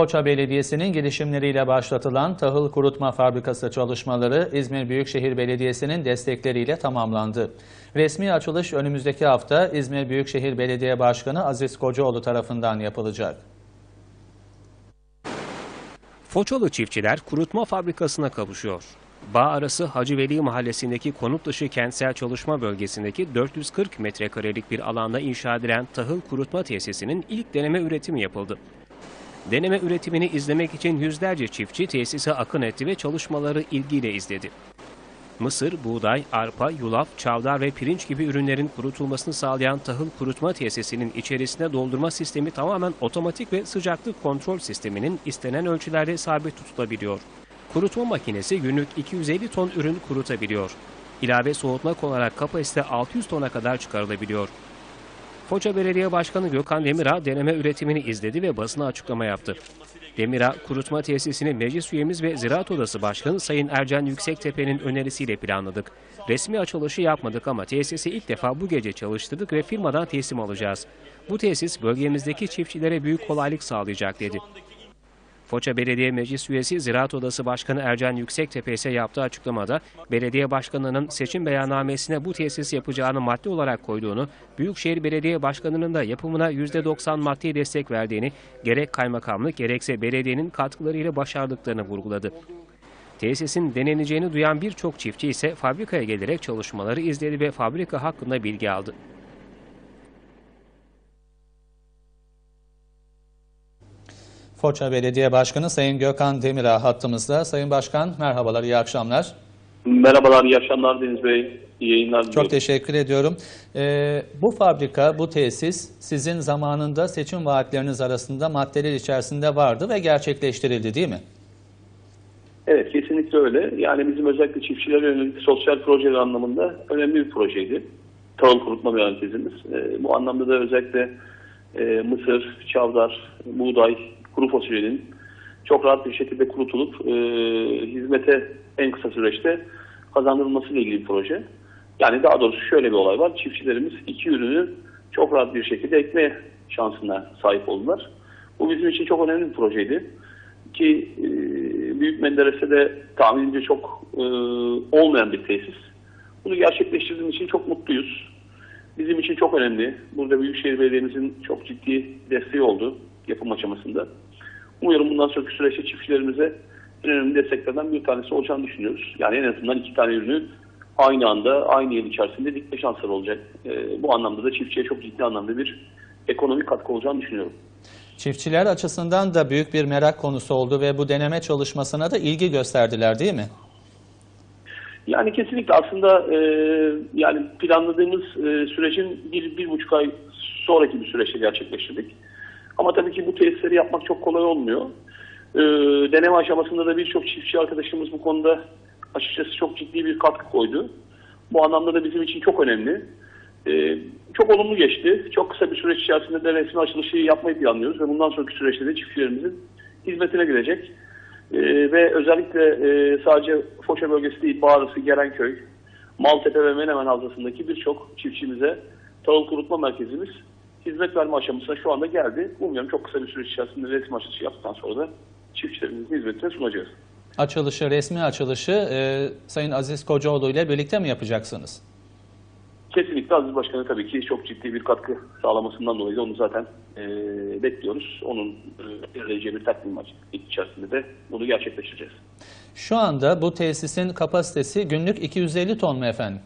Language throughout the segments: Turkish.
Foça Belediyesi'nin girişimleriyle başlatılan tahıl kurutma fabrikası çalışmaları İzmir Büyükşehir Belediyesi'nin destekleriyle tamamlandı. Resmi açılış önümüzdeki hafta İzmir Büyükşehir Belediye Başkanı Aziz Kocaoğlu tarafından yapılacak. Foçalı çiftçiler kurutma fabrikasına kavuşuyor. Bağ arası Hacı Veli mahallesindeki konut dışı kentsel çalışma bölgesindeki 440 metrekarelik bir alanda inşa edilen tahıl kurutma tesisinin ilk deneme üretimi yapıldı. Deneme üretimini izlemek için yüzlerce çiftçi tesise akın etti ve çalışmaları ilgiyle izledi. Mısır, buğday, arpa, yulaf, çavdar ve pirinç gibi ürünlerin kurutulmasını sağlayan tahıl kurutma tesisinin içerisine doldurma sistemi tamamen otomatik ve sıcaklık kontrol sisteminin istenen ölçülerde sabit tutulabiliyor. Kurutma makinesi günlük 250 ton ürün kurutabiliyor. İlave soğutmak olarak kapasite 600 tona kadar çıkarılabiliyor. Foça Belediye Başkanı Gökhan Demirağ deneme üretimini izledi ve basına açıklama yaptı. Demirağ, kurutma tesisini meclis üyemiz ve Ziraat Odası Başkanı Sayın Ercan Yüksektepe'nin önerisiyle planladık. Resmi açılışı yapmadık ama tesisi ilk defa bu gece çalıştırdık ve firmadan teslim alacağız. Bu tesis bölgemizdeki çiftçilere büyük kolaylık sağlayacak dedi. Foça Belediye Meclis Üyesi Ziraat Odası Başkanı Ercan Yüksektepe ise yaptığı açıklamada belediye başkanının seçim beyannamesine bu tesis yapacağını madde olarak koyduğunu, Büyükşehir Belediye Başkanı'nın da yapımına %90 maddi destek verdiğini, gerek kaymakamlık gerekse belediyenin katkılarıyla başardıklarını vurguladı. Tesisin deneneceğini duyan birçok çiftçi ise fabrikaya gelerek çalışmaları izledi ve fabrika hakkında bilgi aldı. Foça Belediye Başkanı Sayın Gökhan Demirağ hattımızda. Sayın Başkan merhabalar, iyi akşamlar. Merhabalar, iyi akşamlar Deniz Bey. İyi yayınlar diliyorum. Çok teşekkür ediyorum. Ee, bu fabrika, bu tesis sizin zamanında seçim vaatleriniz arasında maddeler içerisinde vardı ve gerçekleştirildi değil mi? Evet, kesinlikle öyle. Yani bizim özellikle çiftçilere yönelik sosyal projeler anlamında önemli bir projeydi. Tahıl kurutma merkezimiz. Ee, bu anlamda da özellikle e, mısır, çavdar, buğday, kuru fasulyenin çok rahat bir şekilde kurutulup e, hizmete en kısa süreçte kazandırılmasıyla ilgili bir proje. Yani daha doğrusu şöyle bir olay var. Çiftçilerimiz iki ürünü çok rahat bir şekilde ekme şansına sahip oldular. Bu bizim için çok önemli bir projeydi. Ki e, Büyük Menderes'e tahminimce çok e, olmayan bir tesis. Bunu gerçekleştirdiğimiz için çok mutluyuz. Bizim için çok önemli. Burada Büyükşehir Belediye'mizin çok ciddi desteği oldu yapım aşamasında. Umuyorum bundan sonraki süreçte çiftçilerimize en önemli desteklerden bir tanesi olacağını düşünüyoruz. Yani en azından iki tane ürünü aynı anda, aynı yıl içerisinde dikme şansları olacak. E, bu anlamda da çiftçiye çok ciddi anlamda bir ekonomik katkı olacağını düşünüyorum. Çiftçiler açısından da büyük bir merak konusu oldu ve bu deneme çalışmasına da ilgi gösterdiler değil mi? Yani kesinlikle aslında e, yani planladığımız e, sürecin bir, bir buçuk ay sonraki bir süreçte gerçekleştirdik. Ama tabii ki bu tesisleri yapmak çok kolay olmuyor. E, deneme aşamasında da birçok çiftçi arkadaşımız bu konuda açıkçası çok ciddi bir katkı koydu. Bu anlamda da bizim için çok önemli. E, çok olumlu geçti. Çok kısa bir süreç içerisinde de resmi açılışı yapmayı planlıyoruz ve bundan sonraki süreçte de çiftçilerimizin hizmetine girecek. Ee, ve özellikle e, sadece Foça bölgesi değil, Bağrısı, Gerenköy, Maltepe ve Menemen Havzası'ndaki birçok çiftçimize tahıl kurutma merkezimiz hizmet verme aşamasına şu anda geldi. Umuyorum çok kısa bir süreç içerisinde resmi açılışı yaptıktan sonra da çiftçilerimizin hizmetine sunacağız. Açılışı, resmi açılışı e, Sayın Aziz Kocaoğlu ile birlikte mi yapacaksınız? Kesinlikle Aziz Başkan'a tabii ki çok ciddi bir katkı sağlamasından dolayı da onu zaten e, bekliyoruz. Onun e, vereceği bir takvim içerisinde de bunu gerçekleştireceğiz. Şu anda bu tesisin kapasitesi günlük 250 ton mu efendim?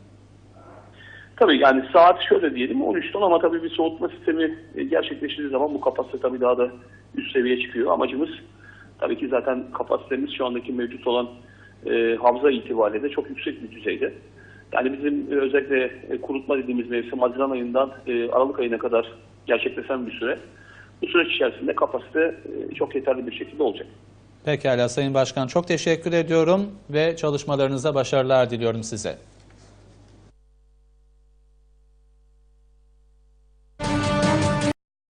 Tabii yani saat şöyle diyelim 13 ton ama tabii bir soğutma sistemi e, gerçekleştiği zaman bu kapasite tabii daha da üst seviyeye çıkıyor. Amacımız tabii ki zaten kapasitemiz şu andaki mevcut olan e, havza itibariyle de çok yüksek bir düzeyde. Yani bizim e, özellikle e, kurutma dediğimiz mevsim Haziran ayından e, Aralık ayına kadar gerçekleşen bir süre. Bu süreç içerisinde kapasite e, çok yeterli bir şekilde olacak. Pekala Sayın Başkan çok teşekkür ediyorum ve çalışmalarınıza başarılar diliyorum size.